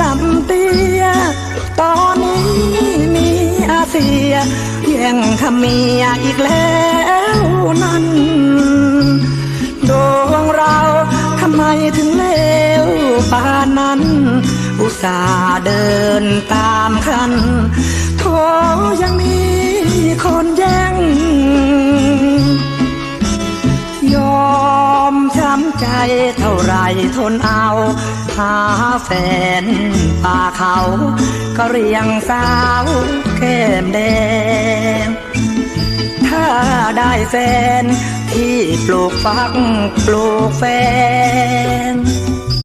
ต่ำเตี้ย ตอนนี้มีอาเซียแย่งขมียอีกแล้วนั้นดวงเราทำไมถึงเลวป่านนั้น อุตส่าห์เดินตามคัน ใจเท่าไรทนเอา หาแฟนป่าเขา ก็เรียงสาวแก้มแดง ถ้าได้แฟนที่ปลูกฟักปลูกแฟน